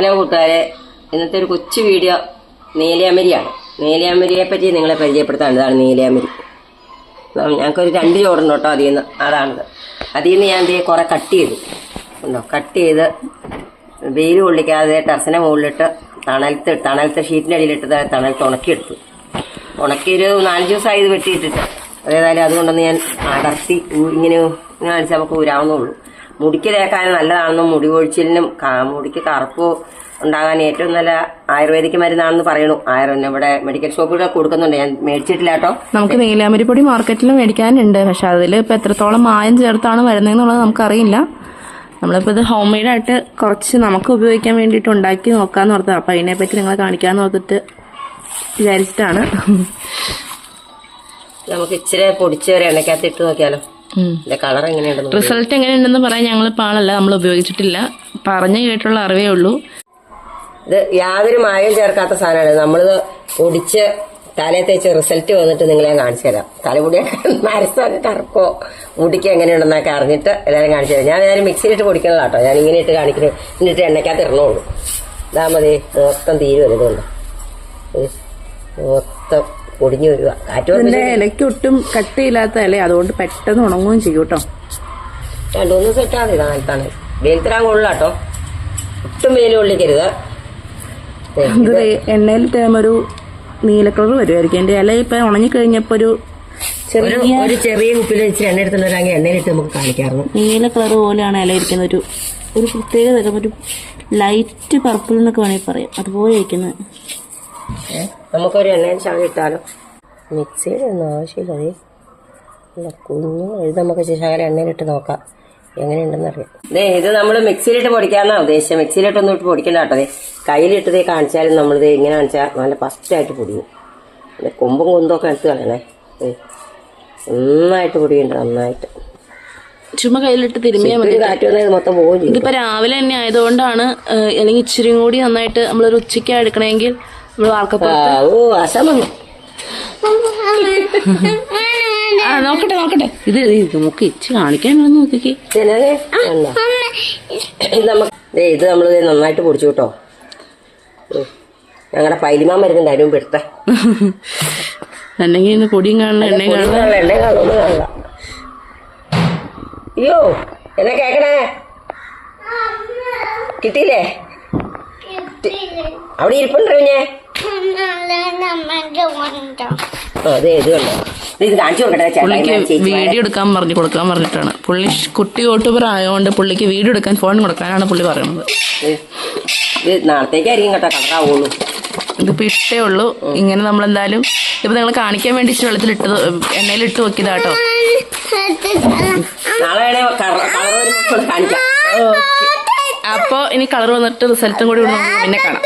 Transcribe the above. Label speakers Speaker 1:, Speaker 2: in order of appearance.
Speaker 1: Hello കൂട്ടുകാരെ ഇന്നത്തെ ഒരു കൊച്ചു വീഡിയോ നീലയമരിയാണ്. നീലയമരിയെ പറ്റി നിങ്ങളെ പരിചയപ്പെടുത്താൻ ഇതാണ് നീലയാമരി. ഞങ്ങൾക്കൊരു രണ്ട് ചോറുണ്ട് കേട്ടോ അതിൽ നിന്ന് അതാണിത്. അതിൽ നിന്ന് ഞാൻ എന്ത് കുറെ കട്ട് ചെയ്തു. ഉണ്ടോ? കട്ട് ചെയ്ത് വെയിൽ കൊള്ളിക്കാതെ ടെറസിനെ മുകളിലിട്ട് തണലത്ത് തണലത്തെ ഷീറ്റിന്റെ അടിയിലിട്ട് തണലത്ത് ഉണക്കിയെടുത്തു. ഉണക്കിയൊരു നാല് ദിവസമായി ഇത് വെട്ടിയിട്ടിട്ട്. അതേതായാലും അതുകൊണ്ടൊന്ന് ഞാൻ അടർത്തി ഇങ്ങനെ ഇങ്ങനെ അടിച്ച് നമുക്ക് ഊരാവുന്നുള്ളൂ മുടിക്ക് തേക്കാൻ നല്ലതാണെന്നും മുടി കൊഴിച്ചിലിനും ക- മുടിക്ക് കറുപ്പ് ഉണ്ടാകാൻ ഏറ്റവും നല്ല ആയുർവേദിക് മരുന്നാണെന്ന് പറയുന്നു. ആയുർവേദം ഇവിടെ മെഡിക്കൽ ഷോപ്പിലൊക്കെ കൊടുക്കുന്നുണ്ട്. ഞാൻ മേടിച്ചിട്ടില്ല കേട്ടോ.
Speaker 2: നമുക്ക് നീലാമരിപ്പൊടി പൊടി മാർക്കറ്റിൽ മേടിക്കാനുണ്ട്. പക്ഷെ അതിൽ ഇപ്പം എത്രത്തോളം മായം ചേർത്താണ് വരുന്നതെന്നുള്ളത് നമുക്കറിയില്ല. നമ്മളിപ്പോൾ ഇത് ഹോം മെയ്ഡായിട്ട് കുറച്ച് നമുക്ക് ഉപയോഗിക്കാൻ വേണ്ടിയിട്ട് ഉണ്ടാക്കി നോക്കാമെന്ന് ഓർത്തത് അപ്പം അതിനെപ്പറ്റി നിങ്ങളെ കാണിക്കാമെന്ന് ഓർത്തിട്ട് വിചാരിച്ചിട്ടാണ്.
Speaker 1: നമുക്ക് ഇച്ചിരി പൊടിച്ച് ഒരു എണ്ണയ്ക്കകത്ത് ഇട്ട് നോക്കിയാലോ. കളർ എങ്ങനെയുണ്ടെന്ന്.
Speaker 2: റിസൾട്ട് എങ്ങനെയുണ്ടെന്ന് പറയാൻ ഞങ്ങൾ പാളല്ല നമ്മൾ ഉപയോഗിച്ചിട്ടില്ല. പറഞ്ഞു കേട്ടുള്ള അറിവേ ഉള്ളൂ.
Speaker 1: ഇത് യാതൊരു മായം ചേർക്കാത്ത സാധനമാണ്. നമ്മൾ പൊടിച്ച് തലയെ തേച്ച് റിസൾട്ട് വന്നിട്ട് നിങ്ങളെ കാണിച്ചു തരാം. തലമുടിയൊക്കെ നരസൊക്കെ കറക്കോ മുടിക്ക് എങ്ങനെയുണ്ടെന്നൊക്കെ അറിഞ്ഞിട്ട് എല്ലാവരും കാണിച്ചു തരാം. ഞാൻ നേരെ മിക്സിയിലിട്ട് പൊടിക്കണല്ലോ കേട്ടോ ഞാൻ ഇങ്ങനെ ഇട്ട് കാണിക്കുന്നു എന്നിട്ട് എണ്ണയ്ക്കകത്ത് ഇടണുള്ളൂ. ഇതാ മതി. മൊത്തം തീരുവരുന്നുണ്ട് മൊത്തം പൊടിഞ്ഞു വരിക കാറ്റ് വന്ന്
Speaker 2: ഇതിന്റെ ഇലയ്ക്ക് ഒട്ടും കട്ടിയില്ലാത്ത ഇല അതുകൊണ്ട് പെട്ടെന്ന് ഉണങ്ങുകയും ചെയ്യും കേട്ടോ.
Speaker 1: രണ്ടു മൂന്ന് ദിവസം ഇട്ടാൽ മതി കാലത്താണ് വെയിലത്തിടാൻ കൊള്ളാട്ടോ ഒട്ടും വെയിൽ കൊള്ളിക്കരുത്.
Speaker 2: എണ്ണയിൽ ഒരു നീല കളർ വരുമായിരിക്കും എന്റെ ഇല ഇപ്പൊ ഉണങ്ങിക്കഴിഞ്ഞപ്പോ ഒരു
Speaker 1: ചെറിയ ഒരു ചെറിയ കുപ്പിയിൽ വെച്ച് എണ്ണ എടുത്തിട്ടുണ്ടെങ്കിൽ എണ്ണയിലിട്ട് നമുക്ക് കാണിക്കാറുണ്ട്.
Speaker 2: നീല കളർ പോലെയാണ് ഇല ഇരിക്കുന്ന ഒരു ഒരു പ്രത്യേക തരം ഒരു ലൈറ്റ് പർപ്പിൾ എന്നൊക്കെ വേണമെങ്കിൽ പറയാം. അതുപോലെ ഇരിക്കുന്നത്?
Speaker 1: നമുക്കൊരു എണ്ണയിൽ ചാടി ഇട്ടാലോ? മിക്സിയിൽ ഒന്നും ആവശ്യമില്ല അതേ അല്ല കുഞ്ഞു ഇത് നമുക്ക് ശേഷം എണ്ണയിലിട്ട് നോക്കാം. എങ്ങനെയുണ്ടെന്ന് അറിയാം ദേ ഇത് നമ്മൾ മിക്സിയിലിട്ട് പൊടിക്കാന്നാ ഉദ്ദേശിച്ചത്. മിക്സിയിലിട്ടൊന്നും ഇട്ട് പൊടിക്കണ്ട കേട്ടോ ദേ. കയ്യിലിട്ട് ദേ കാണിച്ചാലും നമ്മളിത് ഇങ്ങനെ കാണിച്ചാൽ നല്ല ഫസ്റ്റായിട്ട് പൊടിയും. പിന്നെ കൊമ്പും കൊന്തൊക്കെ ഒക്കെ എടുത്ത് കളയണേ. നന്നായിട്ട് പൊടിയുണ്ട് നന്നായിട്ട്.
Speaker 2: ചുമ്മാ കയ്യിലിട്ട് തിരുമ്മിയാൽ മതി.
Speaker 1: മൊത്തം പോകും
Speaker 2: ഇതിപ്പോ രാവിലെ തന്നെ ആയതുകൊണ്ടാണ് അല്ലെങ്കിൽ ഇച്ചിരി കൂടി നന്നായിട്ട് നമ്മളൊരു ഉച്ചയ്ക്ക് എടുക്കണമെങ്കിൽ
Speaker 1: ആ
Speaker 2: നോക്കട്ടെ നോക്കട്ടെ. ഇത് ഇത് നോക്കി ഇച്ചിരി കാണിക്കാനുള്ളത് നോക്കിക്കേ?
Speaker 1: ഇത് നമുക്ക് ദേ ഇത് നമ്മൾ നന്നായിട്ട് പൊടിച്ചു കേട്ടോ. ഞങ്ങളുടെ പൈലിമാൻ മരുന്നുണ്ട് അതിന് മുമ്പ് എടുത്തേ.
Speaker 2: അല്ലെങ്കിൽ പൊടിയും കാണണം എണ്ണയും കാണണം.
Speaker 1: എണ്ണ കാണുമെന്ന് കാണില്ല അയ്യോ എന്നെ കേക്കണേ? കിട്ടിയില്ലേ? അവിടെ ഇരിപ്പുണ്ടോ ഞാൻ
Speaker 2: വീഡിയോ എടുക്കാൻ പറഞ്ഞു കൊടുക്കാൻ പറഞ്ഞിട്ടാണ്. പുള്ളി കുട്ടി യൂട്യൂബർ ആയതുകൊണ്ട് പുള്ളിക്ക് വീഡിയോ എടുക്കാൻ ഫോൺ കൊടുക്കാനാണ് പുള്ളി പറയുന്നത്.
Speaker 1: നാളത്തേക്കായിരിക്കും കേട്ടോ
Speaker 2: ഇട്ടേ ഉള്ളൂ. ഇങ്ങനെ നമ്മൾ നമ്മളെന്തായാലും ഇപ്പൊ നിങ്ങൾ കാണിക്കാൻ വേണ്ടി വെള്ളത്തിൽ ഇട്ടത് എണ്ണയിൽ ഇട്ട് വെക്കിയതാട്ടോ
Speaker 1: കാണിക്കാം.
Speaker 2: അപ്പൊ ഇനി കളർ വന്നിട്ട് റിസൾട്ടും കൂടി പിന്നെ കാണാം.